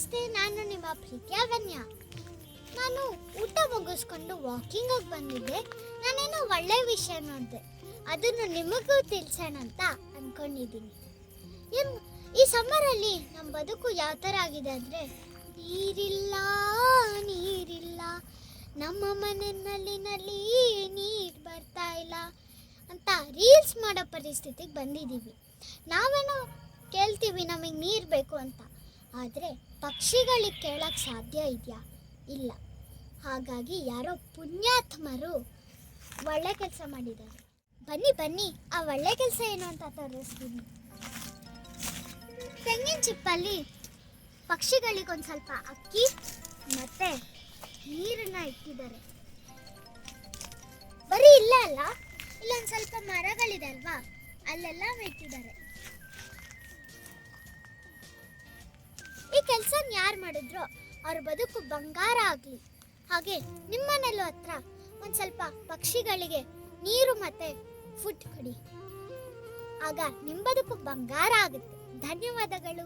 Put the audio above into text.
ನಮಸ್ತೆ ನಾನು ನಿಮ್ಮ ಪ್ರೀತಿಯ ವನ್ಯ ನಾನು ಊಟ ಮುಗಿಸ್ಕೊಂಡು ವಾಕಿಂಗ್ ಬಂದಿದ್ದೆ. ನಾನೇನೋ ಒಳ್ಳೆ ವಿಷಯ ನೋಡಿದೆ ಅದನ್ನು ನಿಮಗೂ ತಿಳಿಸೋಣ ಅಂತ ಅಂದ್ಕೊಂಡಿದ್ದೀನಿ ಈ ಸಮ್ಮರಲ್ಲಿ ನಮ್ಮ ಬದುಕು ಯಾವ ಥರ ಆಗಿದೆ ಅಂದರೆ ನೀರಿಲ್ಲ ನೀರಿಲ್ಲ. ನಮ್ಮ ಮನೆಯಲ್ಲಿ ನಲ್ಲಿ ನೀರು ಬರ್ತಾ ಇಲ್ಲ ಅಂತ ರೀಲ್ಸ್ ಮಾಡೋ ಪರಿಸ್ಥಿತಿಗೆ ಬಂದಿದ್ದೀವಿ. ನಾವೇನೋ ಕೇಳ್ತೀವಿ ನಮಗೆ ನೀರು ಬೇಕು ಅಂತ. ಆದರೆ ಪಕ್ಷಿಗಳಿಗೆ ಕೇಳಕ್ಕೆ ಸಾಧ್ಯ ಇದೆಯಾ? ಇಲ್ಲ. ಹಾಗಾಗಿ ಯಾರೋ ಪುಣ್ಯಾತ್ಮರು ಒಳ್ಳೆ ಕೆಲಸ ಮಾಡಿದ್ದಾರೆ. ಬನ್ನಿ ಬನ್ನಿ, ಆ ಒಳ್ಳೆ ಕೆಲಸ ಏನು ಅಂತ ತೋರಿಸ್ತೀನಿ. ತೆಂಗಿನ ಚಿಪ್ಪಲ್ಲಿ ಪಕ್ಷಿಗಳಿಗೊಂದು ಸ್ವಲ್ಪ ಅಕ್ಕಿ ಮತ್ತೆ ನೀರನ್ನ ಇಟ್ಟಿದ್ದಾರೆ. ಬರೀ ಇಲ್ಲ ಅಲ್ಲ, ಇಲ್ಲೊಂದು ಸ್ವಲ್ಪ ಮರಗಳಿದೆ ಅಲ್ವಾ? ಅಲ್ಲೆಲ್ಲ ಇಟ್ಟಿದ್ದಾರೆ ಈ ಕೆಲಸ ಯಾರು ಮಾಡಿದ್ರು ಅವ್ರ ಬದುಕು ಬಂಗಾರ ಆಗಲಿ. ಹಾಗೆ ನಿಮ್ಮನೆಲ್ಲೂ ಹತ್ರ ಒಂದು ಸ್ವಲ್ಪ ಪಕ್ಷಿಗಳಿಗೆ ನೀರು ಮತ್ತೆ ಫುಡ್ ಕೊಡಿ. ಆಗ ನಿಮ್ಮ ಬದುಕು ಬಂಗಾರ ಆಗುತ್ತೆ. ಧನ್ಯವಾದಗಳು.